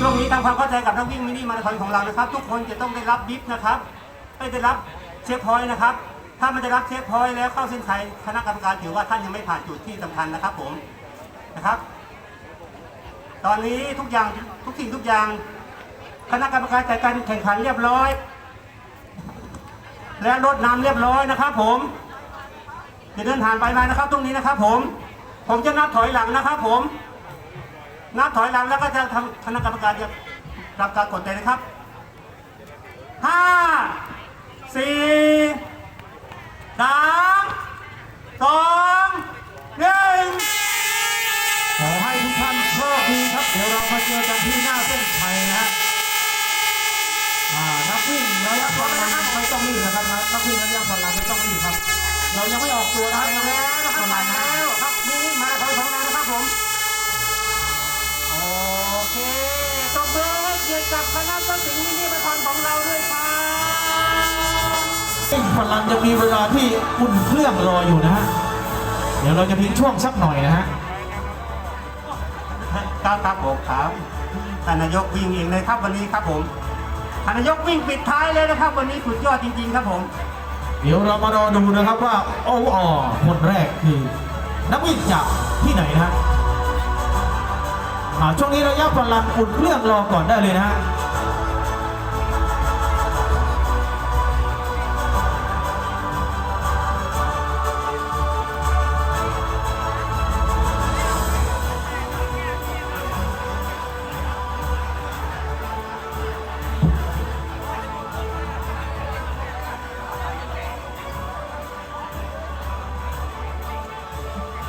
ช่วงนี้ทำความเข้าใจกับนักวิ่งมินิมาราธอนของเรานะครับ ทุกคนจะต้องได้รับบิฟนะครับไม่ได้รับเช็คพอยต์นะครับ ถ้าม่ได้รับเช็คพอยต์แล้วเข้าเส้นชัยคณะกรรมการถือว่าท่านยังไม่ผ่านจุดที่สำคัญนะครับผมนะครับ ตอนนี้ทุกอย่างทุกสิ่งทุกอย่าง คณะกรรมการจัดการแข่งขันเรียบร้อย และรถนำเรียบร้อยนะครับ ผมจะเดินผ่านไปมานะครับ ตรงนี้นะครับ ผม ผมจะนับถอยหลังนะครับ ผม นับถอยหลังแล้วก็จะทำคณะกรรมการจะรับการกดใจนะครับห้าสี่สามสองหนึ่งขอให้ทุกท่านโชคดีครับ เดี๋ยวเรามาเจอกันที่หน้าเส้นชัยนะฮะอ่านักวิ่งระยะพลังไม่ต้องรีบนะครับนะนักวิ่งระยะพลังไม่ต้องรีบครับ เรายังไม่ออกตัวนะครับ ติกับคณะต้นสิงห์มินิมาราธอนของเราด้วยครับวิ่งพลังจะมีเวลาที่อุ่นเครื่องรออยู่นะฮะ เดี๋ยวเราจะทิ้งช่วงสักหน่อยนะฮะครับครับผมครับท่านนายกวิ่งเองเลยครับวันนี้ครับผมท่านนายกวิ่งปิดท้ายเลยนะครับ วันนี้สุดยอดจริง ๆ ครับผม เดี๋ยวเรามารอดูนะครับว่าโออคนแรกคือนักวิ่งจากที่ไหนนะฮะอ่าช่วงนี้ระยะพลังอุ่นเครื่องรอก่อนได้เลยนะฮะ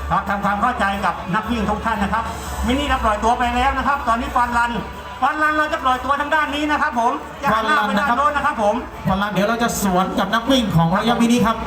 ครับทำความเข้าใจกับนักวิ่งทุกท่านนะครับ มินิเราปล่อยตัวไปแล้วนะครับ ตอนนี้ฟันรันฟันรันเราจะปล่อยตัวทางด้านนี้นะครับ ผมจะหันหน้าไปด้านโน้นนะครับ ผมพลันเดี๋ยวเราจะสวนกับนักวิ่งของระยะมินิครับ